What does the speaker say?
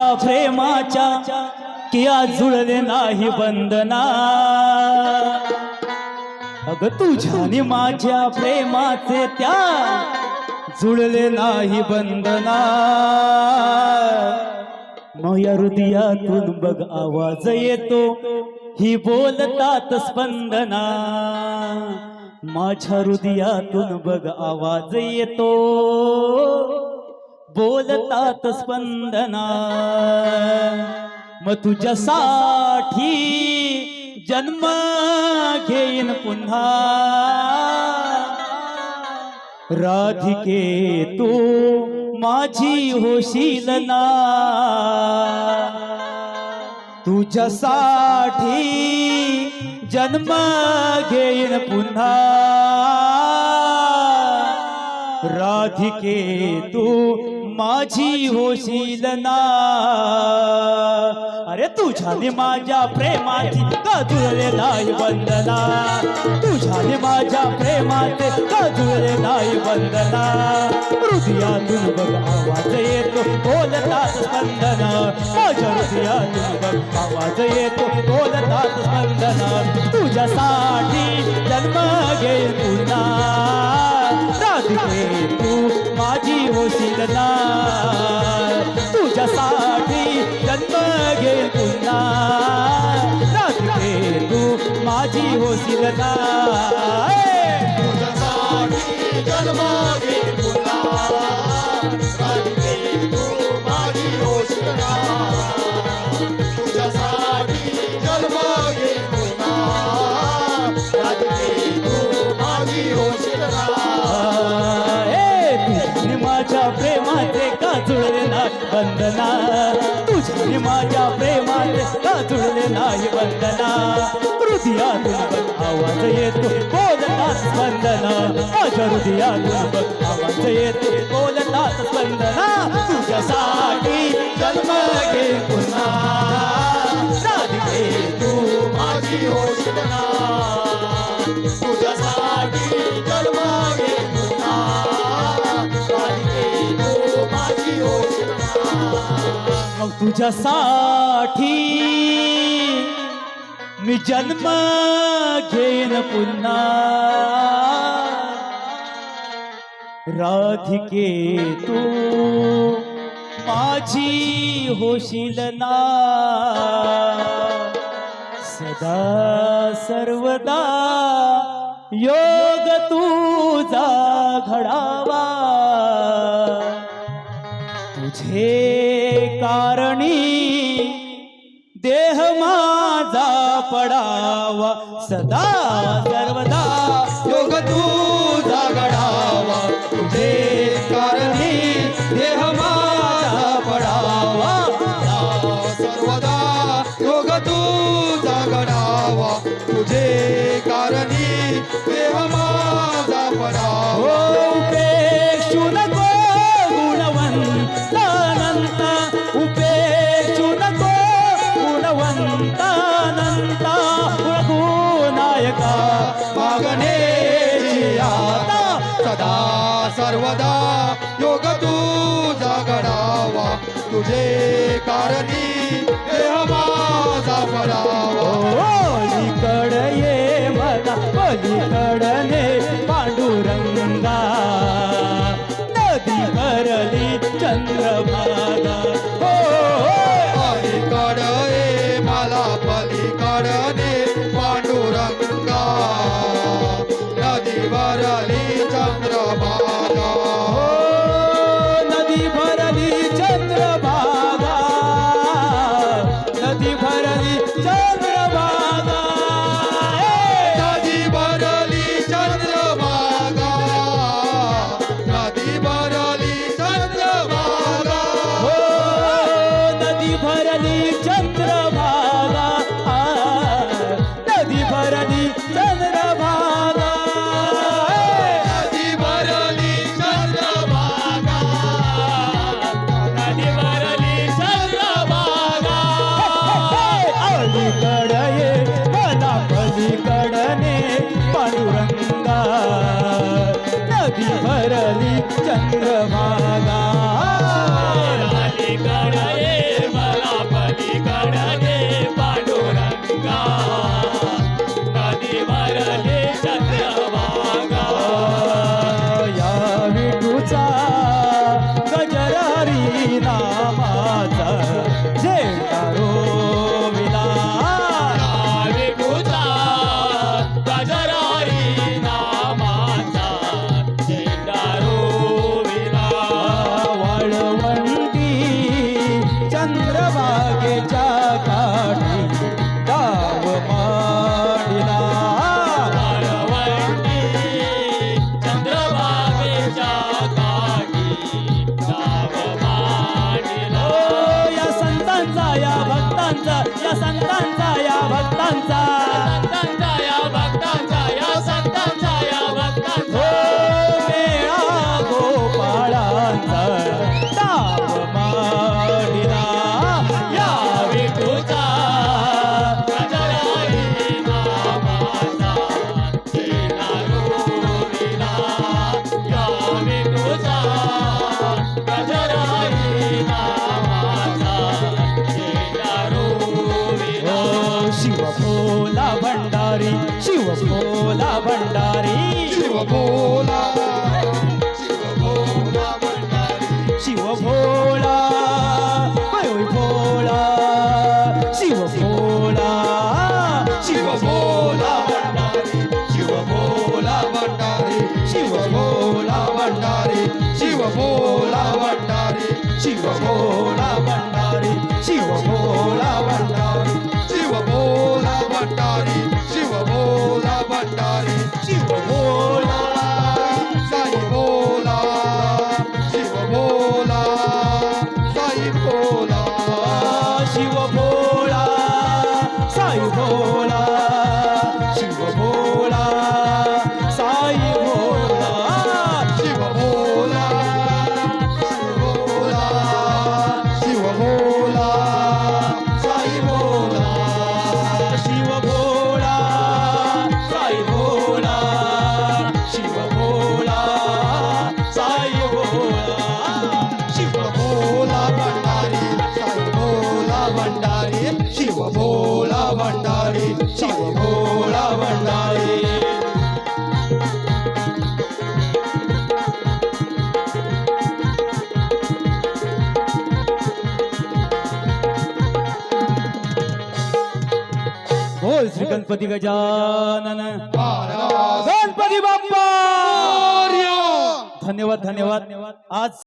प्रेमाच्या किया जुळले नाही बंधना अग तुझ्याने माझ्या प्रेमाचे त्या जुळले नाही बंधना माया हृदयातून बघ आवाज येतो ही बोलतात स्पंदना. माझ्या हृदयातून बघ आवाज येतो. बोलतात स्पंदना। मग तुझ्यासाठी जन्म घेईन पुन्हा। राधिके तू माझी होशील ना। तुझ्यासाठी जन्म घेईन पुन्हा। राधिके तू माझी होशील ना अरे तुझ्याने माझ्या प्रेमाची का जुळले नाही बंधना तुझ्याने माझ्या प्रेमाचे का जुळले नाही बंधना हृदयातून बघ आवाज येतो बोलतात स्पंदना. माझ्या हृदयातून बघ आवाज येतो बोलतात स्पंदना. तुझ्यासाठी जन्म घेईल पुन्हा. राधिके तू माझी होशील ना तुझ्यासाठी जन्म घेईल पुन्हा राधिके तू माझी होशील ना जन्म घेईन पुन्हा. तू माझी होशील ना. बंधना तुझी माझ्या प्रेमात का जुळले नाही बंधना हृदयातून आवाज येतो बोलतात स्पंदना माझ्या हृदयातून आवाज येतो बोलतात स्पंदना तुझ्यासाठी जन्म मग तुझ्यासाठी मी जन्म घेईन पुन्हा. राधिके तू माझी होशील ना. सदा सर्वदा योग तुझा घडावा. तुझे कारणी देह माझा पडावा सदा गुणवंतानंत उपेक्षु नको गुणवंतानंता रघुनायका मागणे सदा सर्वदा योग तुझा घडावा तुझे कारणी देह माझा पडावा पलीकड हो, ये मला पलीकडने भरली चंद्रभागा नामाचा. झेंडारो विला विभूता गजराई नामाचा Santa போலா போய் போலா சிவ போலா சிவ போலா சிவ போலா பண்டாரி சிவ போலா பண்டாரி சிவ போலா பண்டாரி சிவ போலா बोल श्री गणपती गजानन गणपती बाप्पा. धन्यवाद धन्यवाद. आज